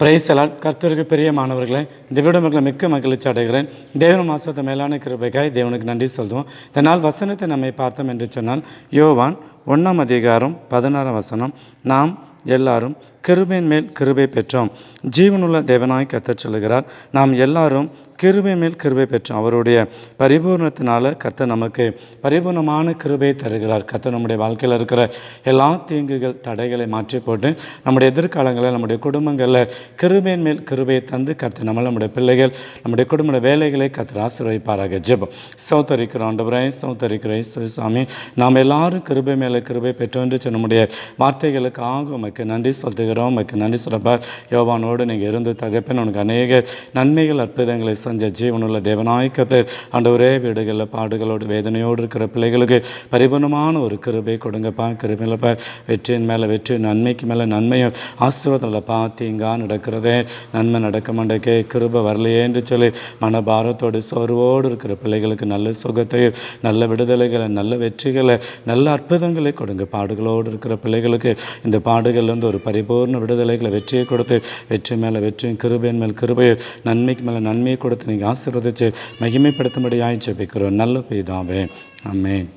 பிரைசலால் கர்த்தருக்கு பெரிய மாணவர்களை இந்த மக்களை மிக்க மகிழ்ச்சி அடைகிறேன். தேவன மாசத்தை மேலான கிருபைக்காய் தேவனுக்கு நன்றி சொல்லுவோம். இதனால் வசனத்தை நம்மை பார்த்தோம் என்று சொன்னால் யோவான் ஒன்றாம் அதிகாரம் பதினாறாம் வசனம் நாம் எல்லாரும் கிருபையின் மேல் கிருபை பெற்றோம். ஜீவனுள்ள தேவனாய் கத்தச் சொல்லுகிறார். நாம் எல்லாரும் கிருபை மேல் கிருபை பெற்றோம் அவருடைய பரிபூர்ணத்தினால கத்த நமக்கு பரிபூர்ணமான கிருபை தருகிறார். கத்த நம்முடைய வாழ்க்கையில் இருக்கிற எல்லா தீங்குகள் தடைகளை மாற்றி போட்டு நம்முடைய எதிர்காலங்களில் நம்முடைய குடும்பங்களில் கிருபையின் மேல் கிருபையை தந்து கத்த நம்ம நம்முடைய பிள்ளைகள் நம்முடைய குடும்ப வேலைகளை கர்த்தர் ஆசீர்வதிப்பாராக. ஜெபம். சௌத்தரிக்கிறோம் ஆண்டவரே சௌத்தரிக்கிறேன் சுவாமி. நாம் எல்லாரும் கிருபை மேலே கிருபை பெற்றோம் என்று சொன்ன நம்முடைய வார்த்தைகளுக்காக உமக்கு நன்றி செலுத்துகிறோம். உமக்கு நன்றி சொல்லப்பா. யோவானோடு நீங்கள் இருந்து தகப்பன் உனக்கு அநேக நன்மைகள் அற்புதங்களை சஞ்ச ஜீவனுள்ள தேவநாயக்கத்தை ஆண்டவரே வீடுகளில் பாடுகளோடு வேதனையோடு இருக்கிற பிள்ளைகளுக்கு பரிபூர்ணமான ஒரு கிருபை கொடுங்கப்பா கிருபையிலப்பா. வெற்றியின் மேலே வெற்றி நன்மைக்கு மேலே நன்மையும். ஆசீர்வாதம்லப்பா பார்த்தீங்கா நடக்கிறதே நன்மை நடக்க மாட்டேக்கே கிருபை வரலையே என்று சொல்லி மனபாரத்தோடு சோர்வோடு இருக்கிற பிள்ளைகளுக்கு நல்ல சுகத்தையும் நல்ல விடுதலைகளை நல்ல வெற்றிகளை நல்ல அற்புதங்களை கொடுங்க. பாடுகளோடு இருக்கிற பிள்ளைகளுக்கு இந்த பாடுகள்லேருந்து ஒரு பரிபூர்ண விடுதலைகளை வெற்றியை கொடுத்து வெற்றி மேலே வெற்றியும் கிருபையின் மேல் கிருபையும் நன்மைக்கு மேலே நன்மையை கொடுத்து நீங்கள் ஆசீர்வதித்து மகிமைப்படுத்தும்படியாய் ஜெபிக்கிறோம் நல்ல பெய்தாவே ஆமென்